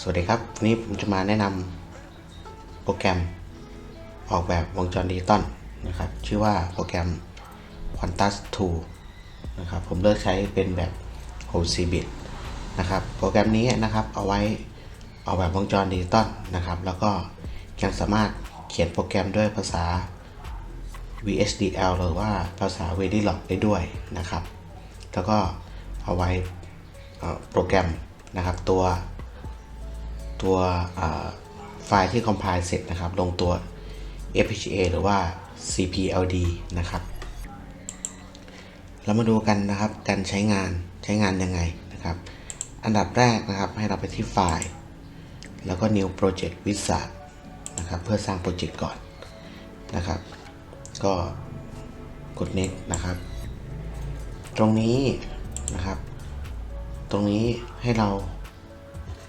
สวัสดีครับ วันนี้ผมจะมาแนะนำโปรแกรมออกแบบวงจรดิจิตอลนะครับ ชื่อว่าโปรแกรม Quantus 2 นะครับ ผมเลือกใช้เป็นแบบ Whole C bit นะครับ โปรแกรมนี้นะครับเอาไว้ออกแบบวงจรดิจิตอลนะครับ แล้วก็ยังสามารถเขียนโปรแกรมด้วยภาษา VHDL หรือว่าภาษา Verilog ได้ด้วยนะครับ แล้วก็เอาไว้โปรแกรมนะครับตัว ตัวไฟล์ที่ compile เสร็จนะครับ ลงตัว FPGA หรือว่า CPLD นะครับ เรามาดูกันนะครับ การใช้งานใช้งานยังไงนะครับ อันดับแรกนะครับให้เราไปที่ไฟล์ แล้วก็ new project wizard นะครับ เพื่อสร้างโปรเจกต์ก่อนนะครับ ก็กด next นะครับ ตรงนี้นะครับ ตรงนี้ให้เรา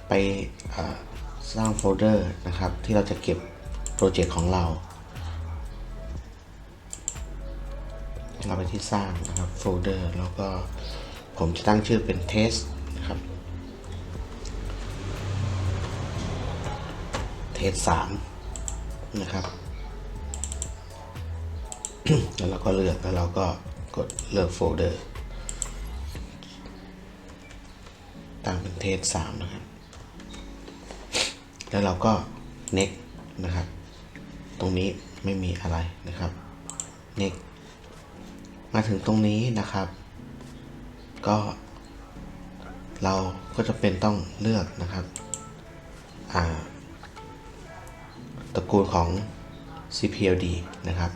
ไปสร้างโฟลเดอร์นะครับ ที่เราจะเก็บโปรเจกต์ของเรา เราไปที่สร้างนะครับโฟลเดอร์แล้วก็ผมจะตั้งชื่อเป็น test นะครับ test 3นะครับแล้วเราก็เลือกแล้วเราก็กดเลือกโฟลเดอร์ตั้งเป็นเทสสามนะครับ แล้วเราก็ next นะครับ ตรงนี้ไม่มีอะไรนะครับ next มาถึงตรงนี้นะครับ ก็ เราก็จะเป็นต้องเลือกนะครับตระกูลของ CPLD นะครับ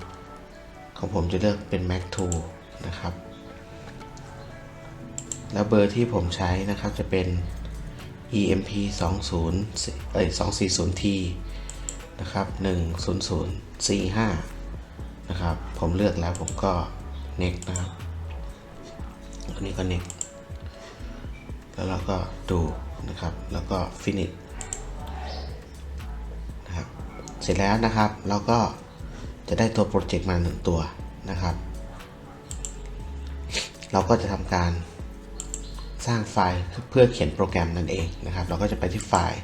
ของผมจะเลือกเป็น Mac 2นะครับ แล้วเบอร์ที่ผมใช้นะครับจะเป็น EMP 20เอ้ย 240T นะครับ10045 นะครับ ผมเลือกแล้วผมก็ next นะครับอันนี้ก็ next แล้วเราก็ดูนะครับ แล้วก็ finish นะครับ เสร็จแล้วนะครับเราก็จะได้ตัวโปรเจกต์มาหนึ่งตัวนะครับ เราก็จะทำการ สร้างไฟล์เพื่อเขียนโปรแกรมนั่นเองนะครับ เราก็จะไปที่ไฟล์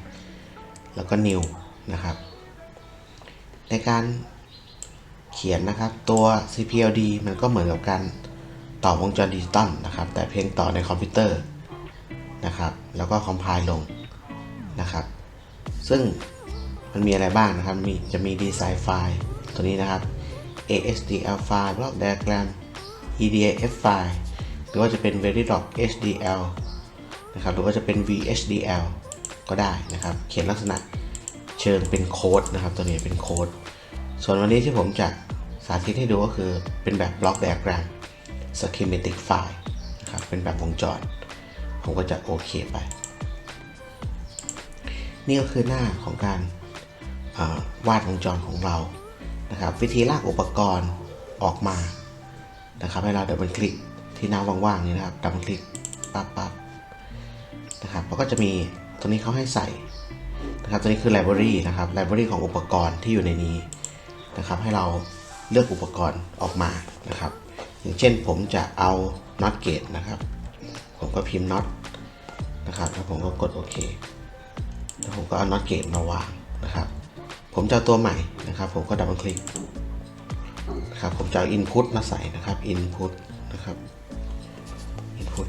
แล้วก็ new นะครับ ในการเขียนนะครับตัว CPLD มันก็เหมือนกับการต่อวงจรดิจิตอลนะครับ แต่เพียงต่อในคอมพิวเตอร์นะครับ แล้วก็คอมไพล์ลงนะครับ ซึ่งมันมีอะไรบ้างนะครับ มีจะมีดีไซน์ไฟล์ตัวนี้นะครับ ASDL ไฟล์ block diagram EDAF ไฟล์ รือว่าจะเป็น Verilog HDL นะครับหรือว่าจะเป็น VHDL ก็ได้นะครับ เขียนลักษณะเชิงเป็นโค้ดนะครับ ตัวนี้เป็นโค้ด ส่วนวันนี้ที่ผมจะสาธิตให้ดูก็คือเป็นแบบ block diagram schematic file นะครับ เป็นแบบวงจร ผมก็จะโอเคไป นี่ก็คือหน้าของการาวาดวงจรของเรานะครับ วิธีลากอุปกรณ์ออกมานะครับให้เราเดับเบิลคลิก ที่หน้าว่างๆนี้นะครับดับเบิลคลิกปั๊บปั๊บนะครับแล้วก็จะมีตรงนี้เขาให้ใส่นะครับตัวนี้คือไลบรารีนะครับไลบรารีของอุปกรณ์ที่อยู่ในนี้นะครับ ให้เราเลือกอุปกรณ์ออกมานะครับ อย่างเช่นผมจะเอาน็อตเกตนะครับ ผมก็พิมพ์น็อตนะครับแล้วผมก็กดโอเคแล้วผมก็เอาน็อตเกตมาวางนะครับ ผมจะตัวใหม่นะครับ ผมก็ดับเบิลคลิกนะครับผมจะเอา input มาใส่นะครับ input นะครับ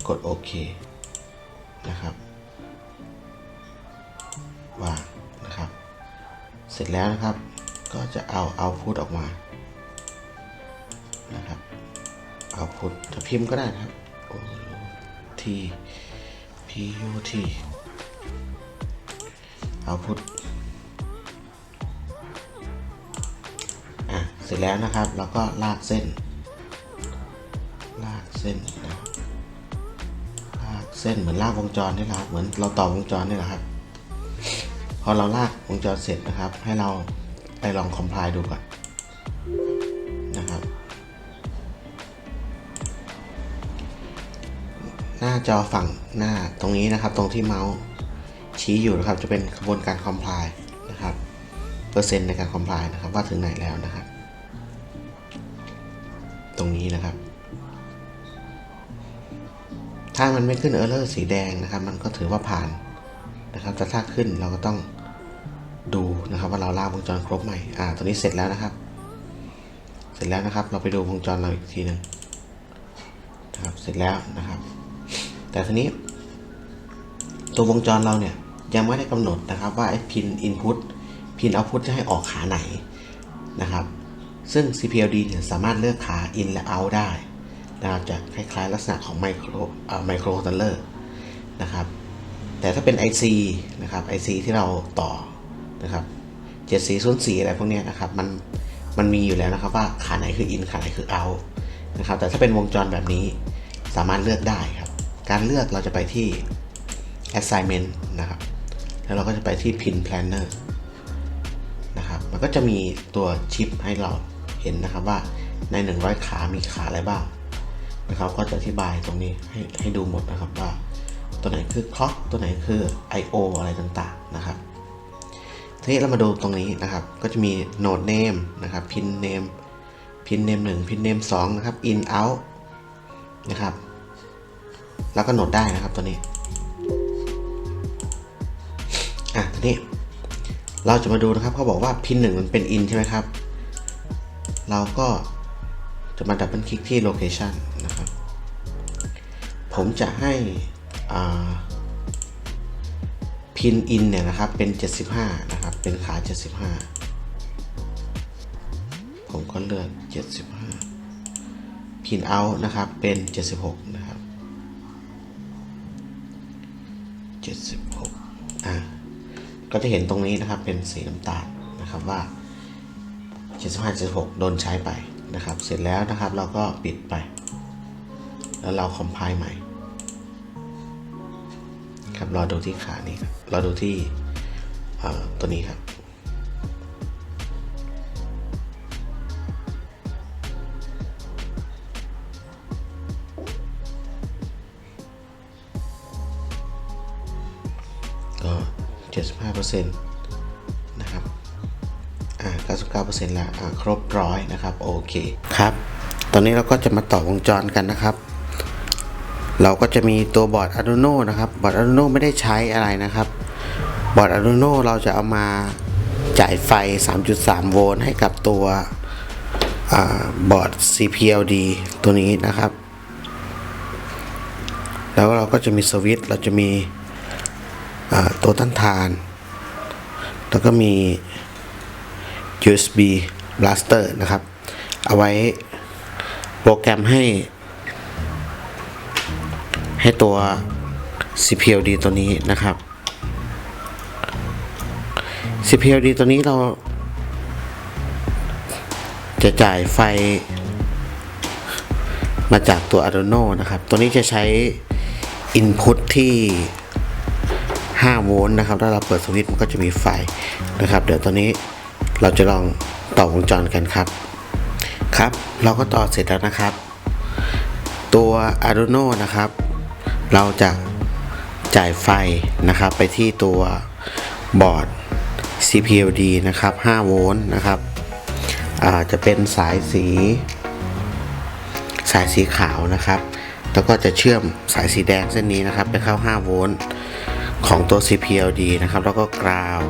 กดโอเคนะครับวางนะครับ เสร็จแล้วนะครับ ก็จะเอา output ออกมานะครับ output จะพิมพ์ก็ได้นะครับ o t p u t output อะเสร็จแล้วนะครับ เราก็ลากเส้น ลากเส้น ส้นเหมือนลากวงจรนี่แหละครับ เหมือนเราต่อวงจรนี่แหละครับ พอเราลากวงจรเสร็จนะครับ ให้เราไปลองคอมไพล์ดูก่อนนะครับ หน้าจอฝั่งหน้าตรงนี้นะครับ ตรงที่เมาส์ชี้อยู่นะครับ จะเป็นกระบวนการคอมไพล์นะครับ เปอร์เซ็นต์ในการคอมไพล์นะครับ ว่าถึงไหนแล้วนะครับ ตรงนี้นะครับ ถ้ามันไม่ขึ้นเออร์เลอร์สีแดงนะครับ มันก็ถือว่าผ่านนะครับแต่ถ้าขึ้นเราก็ต้องดูนะครับว่าเราลากวงจรครบไหมอ่าตัวนี้เสร็จแล้วนะครับ เสร็จแล้วนะครับ เราไปดูวงจรเราอีกทีหนึ่งนะครับเสร็จแล้วนะครับ แต่ทีนี้ตัววงจรเราเนี่ยยังไม่ได้กำหนดนะครับว่าไอ้พิน input พิน output จะให้ออกขาไหนนะครับ ซึ่ง CPLD เนี่ยสามารถเลือกขา in และ out ได้ นะครับจะคล้ายๆ ลักษณะของไมโครไมโครคอนโทรลเลอร์นะครับแต่ถ้าเป็น IC นะครับ IC ที่เราต่อนะครับ7404อะไรพวกนี้นะครับมันมันมีอยู่แล้วนะครับว่าขาไหนคือ in ขาไหนคือ out นะครับแต่ถ้าเป็นวงจรแบบนี้สามารถเลือกได้ครับ การเลือกเราจะไปที่ assignment นะครับ แล้วเราก็จะไปที่ pin planner นะครับ มันก็จะมีตัวชิปให้เราเห็นนะครับว่าใน 100 ขา มีขาอะไรบ้าง นะครับ ก็จะอธิบายตรงนี้ให้ให้ดูหมดนะครับว่า ตัวไหนคือ clock ตัวไหนคือ I/O อะไรต่างๆนะครับทีนี้เรามาดูตรงนี้นะครับ ก็จะมี node name นะครับ pin name pin name 1 pin name 2นะครับ in out นะครับ แล้วก็โหนดได้นะครับตัวนี้อะทีนี้เราจะมาดูนะครับเขาบอกว่าพินหนึ่งมันเป็น in ใช่ไหมครับ เราก็จะมาดับเบิลคลิกที่ location นะครับ ผมจะให้อ่าพินเนี่ยนะครับเป็น 75 นะครับ เป็นขา 75 ผมก็เลือก 75 พิน out นะครับเป็น 76 นะครับ 76 อ่าก็จะเห็นตรงนี้นะครับเป็นสีน้ำตาลนะครับว่า 75 76 โดนใช้ไปนะครับ เสร็จแล้วนะครับเราก็ปิดไป แล้วเราคอมไพล์ใหม่ ครับรอดูที่ขานี้ครับรอดูที่ตัวนี้ครับก็ 75%นะครับ อ่า 99%ล้วอ่า ครบร้อยนะครับ โอเค ครับ ตอนนี้เราก็จะมาต่อวงจรกันนะครับ เราก็จะมีตัวบอร์ด Arduino นะครับ บอร์ด Arduino ไม่ได้ใช้อะไรนะครับ บอร์ด Arduino เราจะเอามาจ่ายไฟ 3.3 โวลต์ให้กับตัวอบอร์ด CPLD ตัวนี้นะครับ แล้วเราก็จะมีสวิตช์ เราจะมีตัวต้านทาน แล้วก็มี USB blaster นะครับ เอาไว้โปรแกรมให้ ให้ตัว CPLD ตัวนี้นะครับ CPLD ตัวนี้เรา จะจ่ายไฟ มาจากตัว Arduino นะครับ ตัวนี้จะใช้ Input ที่ 5 โวลต์นะครับ ถ้าเราเปิดสวิตช์มันก็จะมีไฟนะครับ เดี๋ยวตอนนี้เราจะลองต่อวงจรกันครับ ครับ เราก็ต่อเสร็จแล้วนะครับ ตัว Arduino นะครับ เราจะจ่ายไฟนะครับไปที่ตัวบอร์ด CPLD นะครับ 5 โวลต์นะครับจะเป็นสายสี สายสีขาวนะครับ แล้วก็จะเชื่อมสายสีแดงเส้นนี้นะครับไปเข้า 5 โวลต์ของตัว CPLD นะครับ แล้วก็กราว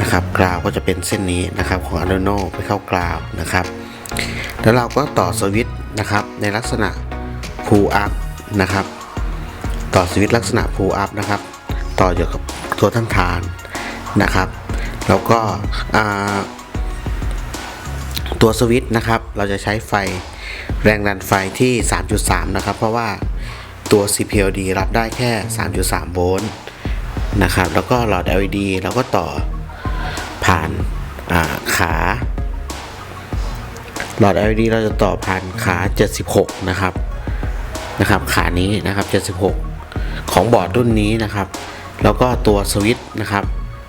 นะครับกราวก็จะเป็นเส้นนี้นะครับของ Arduino ไปเข้ากราวนะครับ แล้วเราก็ต่อสวิตช์นะครับในลักษณะ pull up นะครับ ต่อสวิตช์ลักษณะ pull up นะครับ ต่ออยู่กับตัวท่านทานนะครับ แล้วก็ตัวสวิตช์นะครับ เราจะใช้ไฟแรงดันไฟที่ 3.3 นะครับ เพราะว่าตัว CPLD รับได้แค่ 3.3 โวลต์นะครับ แล้วก็หลอด LED เราก็ต่อผ่านาขาหลอด LED เราจะต่อผ่านขา 76 นะครับ นะครับ ขานี้นะครับ 76 ของบอร์ดรุ่นนี้นะครับ แล้วก็ตัวสวิตช์นะครับ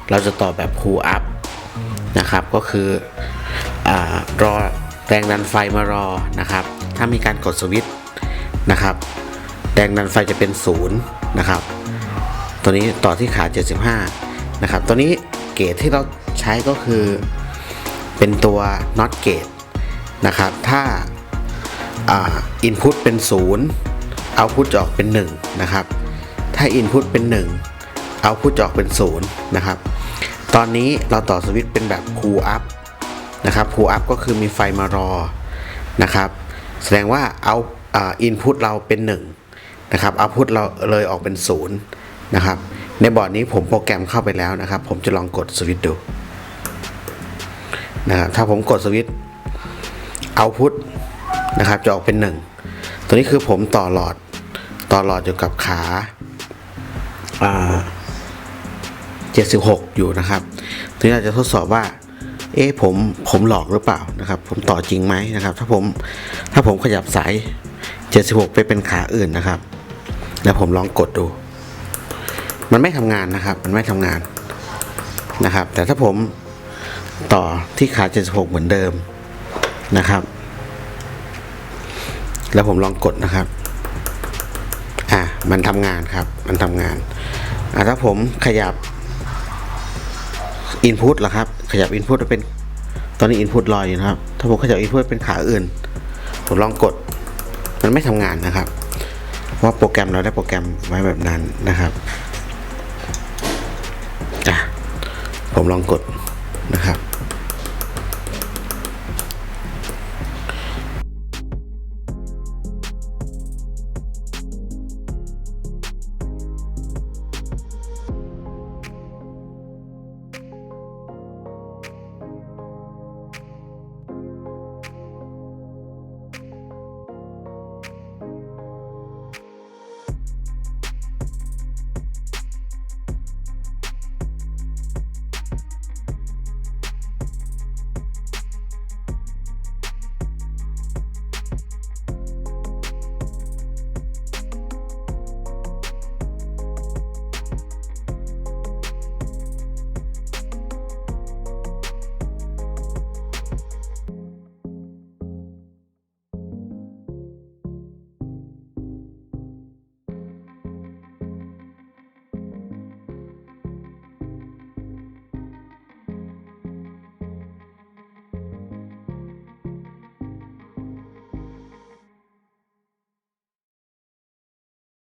เราจะต่อแบบ pull up นะครับก็คืออรอแรงดันไฟมารอนะครับ ถ้ามีการกดสวิตช์นะครับ แรงดันไฟจะเป็นศูนย์นะครับ ตัวนี้ต่อที่ขา 75 นะครับ ตัวนี้เกจที่เราใช้ก็คือเป็นตัว not gate นะครับ ถ้าอ่า input เป็น0 output จะออกเป็น 1 นะครับ ถ้า input เป็น1เอาพุทจะออกเป็นศูนย์นะครับ ตอนนี้เราต่อสวิตช์เป็นแบบ pull up นะครับ pull up ก็คือมีไฟมารอนะครับ แสดงว่าเอาอินพุตเราเป็น 1 นะครับเอาพุตเราเลยออกเป็น 0 นะครับ ในบอร์ดนี้ผมโปรแกรมเข้าไปแล้วนะครับ ผมจะลองกดสวิตช์ดูนะครับถ้าผมกดสวิตช์เอาพุตนะครับจะออกเป็น 1 ตัวนี้คือผมต่อหลอดต่อหลอดอยู่กับขา 76 อยู่นะครับทีนี้เราจะทดสอบว่า เอ๊ะผมผมหลอกหรือเปล่านะครับ ผมต่อจริงไหมนะครับ ถ้าผมถ้าผมขยับสาย 76 ไปเป็นขาอื่นนะครับ แล้วผมลองกดดู มันไม่ทำงานนะครับ มันไม่ทำงานนะครับ แต่ถ้าผมต่อที่ขา 76 เหมือนเดิมนะครับ แล้วผมลองกดนะครับ มันทำงานครับ มันทำงานถ้าผมขยับอินพุตล่ะครับ ขยับอินพุตเป็นตอนนี้อินพุตลอยอยู่นะครับ ถ้าผมขยับอินพุตเป็นขาอื่น ผมลองกด มันไม่ทำงานนะครับ ว่าโปรแกรมเราได้โปรแกรมไว้แบบนั้นนะครับอะผมลองกดนะครับ